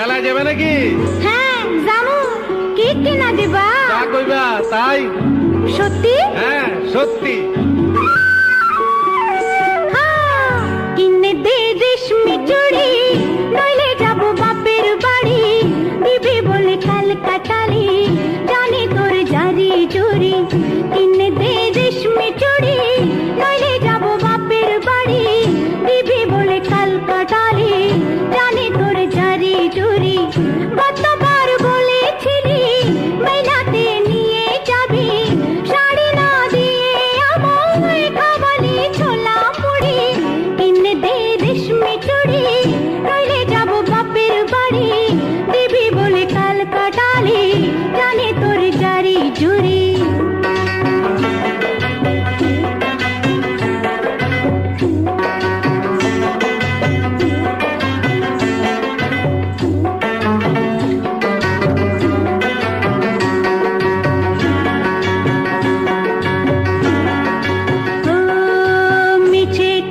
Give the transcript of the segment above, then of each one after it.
মেলায় যাবে নাকি? হ্যাঁ জানো কি কিনা দিবা। তা কইবা তাই? সত্যি? হ্যাঁ সত্যি। রেশমি চুড়ি নইলে যাব বাপের বাড়ি। দিবি বলে কাল কাটালি, জানে তোর জারি জুরি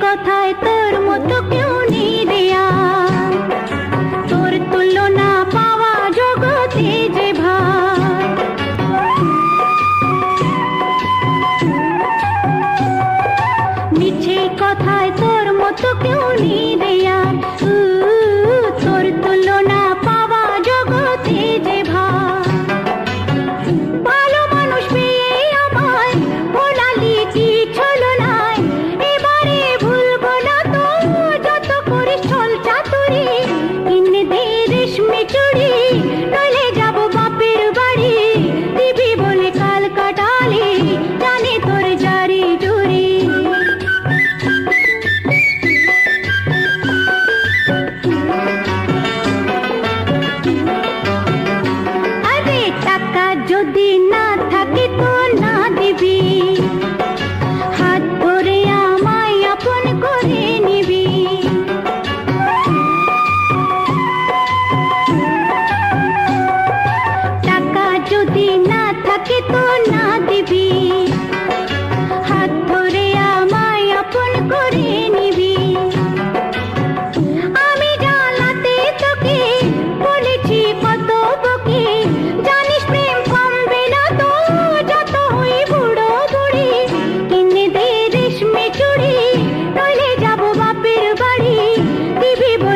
কথায় तो क्यों नहीं? मदीना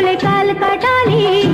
काल का डाली।